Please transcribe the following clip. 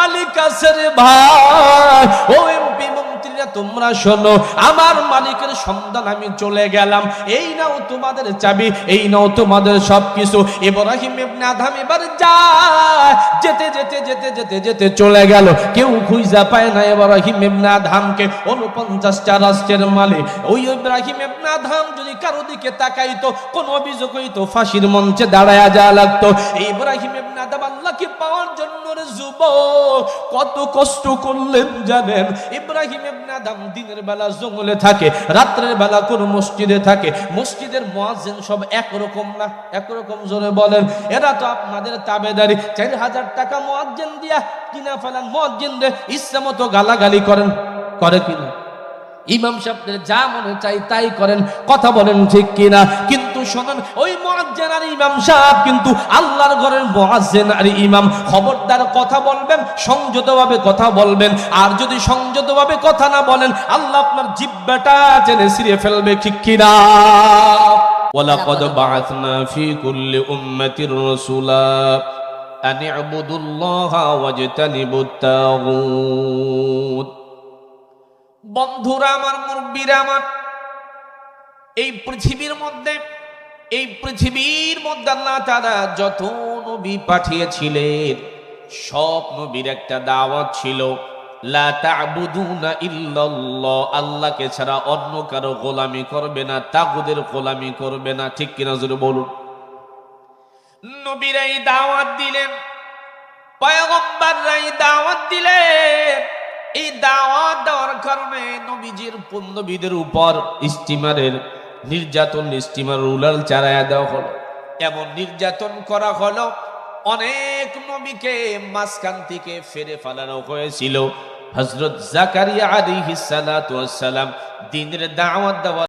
মালিক আছে রে ভাই ও মন্ত্রীরা তোমরা শোনো, আমার মালিকের সন্ধান আমি চলে গেলাম। এই নাও তোমাদের চাবি, এই নাও তোমাদের সবকিছু। ইব্রাহিম ইবনে আদম এবার যায়, যেতে যেতে যেতে যেতে যেতে চলে গেল। কেউ খুঁজা পায় না ইব্রাহিম ইবনে আদমকে। উনপঞ্চাশটা রাষ্ট্রের মালিক। ওই ইব্রাহিম ইবনে আদম যদি কারও দিকে তাকাইতো, কোন অভিযোগ হইতো ফাঁসির মঞ্চে দাঁড়ায়া যা লাগতো। ইব্রাহিম ইবনে আদম আল্লাহকে পাওয়ার জন্য রে কত কষ্ট করলেন জানেন? ইব্রাহিম ইবনে আদম দিনের বেলা জঙ্গলে থাকে, রাত্রের বেলা কোন মসজিদে থাকে। মসজিদের মুয়াজ্জিন সব একরকম না, একরকম জোরে বলেন, এরা তো আপনাদের তাবেদারি। চার হাজার টাকা মুয়াজ্জিন দিয়া কিনা ফেলান? মুয়াজ্জিন রে, ইচ্ছা মতো গালাগালি করেন। করে কিনা? ইমাম সাহেবদের যা মনে চাই তাই করেন। কথা বলেন ঠিক কিনা? কিন্তু শোনেন ওই মুয়াজ্জিন আর ইমাম সাহেব কিন্তু আল্লাহর ঘরের মুয়াজ্জিন আর ইমাম খবরদার কথা বলবেন সংযতভাবে কথা বলবেন আর যদি সংযতভাবে কথা না বলেন আল্লাহ আপনার জিব্বাটা জেনে ছিঁড়ে ফেলবে ঠিক কিনা ولقد بعثنا في كل أمة رسولا أن اعبدوا الله واجتنبوا الطاغوت বন্ধুরা আমার মুরব্বীরা আমার এই পৃথিবীর মধ্যে এই পৃথিবীর মধ্যে আল্লাহ তারা যত নবী পাঠিয়েছিলেন, সব নবীর একটা দাওয়াত ছিল আল্লাহকে ছাড়া অন্য কারও গোলামি করবে না, তাগুদের গোলামি করবে না। ঠিক কিনা জোরে বলুন। নবীরাই দাওয়াত দিলেন পয়গম্বররাই দাওয়াত দিলেন। এই দাওয়াত দেওয়ার কারণে নবীজির নবীদের উপর স্টিমারের নির্যাতন স্টিমার রুলার চারায়া দেওয়া হলো। এমন নির্যাতন করা হলো, অনেক নবীকে মাঝখান থেকে ফেরে ফেলানো হয়েছিল। হজরত জাকারিয়া আলী হিসালাম সালাম দিনের দাওয়াত দেওয়ার